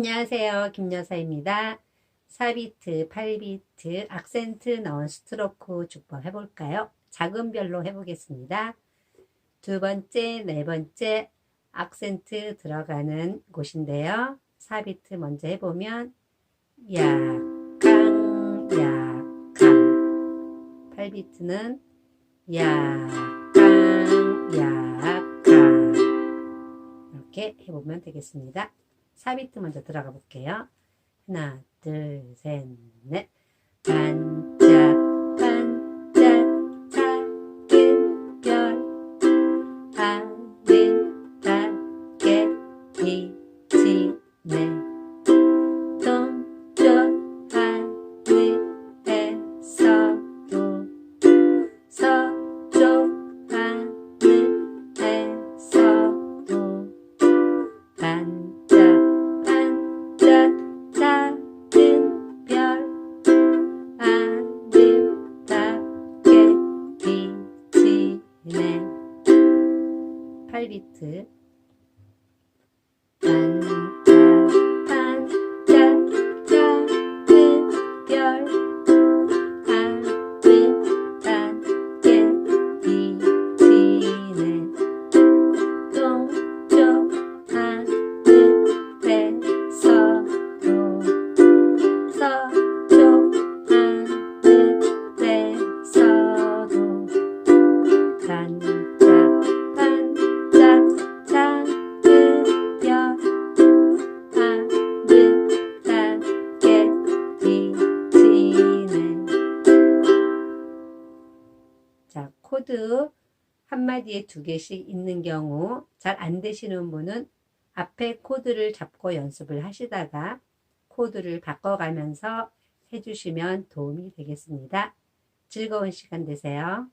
안녕하세요. 김여사입니다. 4비트, 8비트, 악센트 넣은 스트로크 주법 해볼까요? 작은 별로 해보겠습니다. 두 번째, 네 번째 악센트 들어가는 곳인데요. 4비트 먼저 해보면 약강, 약강 8비트는 약강, 약강 이렇게 해보면 되겠습니다. 4비트 먼저 들어가 볼게요. 하나, 둘, 셋, 넷. 반짝, 반짝, 작은 별. 아름답게 비치네. 비치네. 8비트. 반 자 코드 한마디에 두 개씩 있는 경우 잘 안 되시는 분은 앞에 코드를 잡고 연습을 하시다가 코드를 바꿔가면서 해주시면 도움이 되겠습니다. 즐거운 시간 되세요.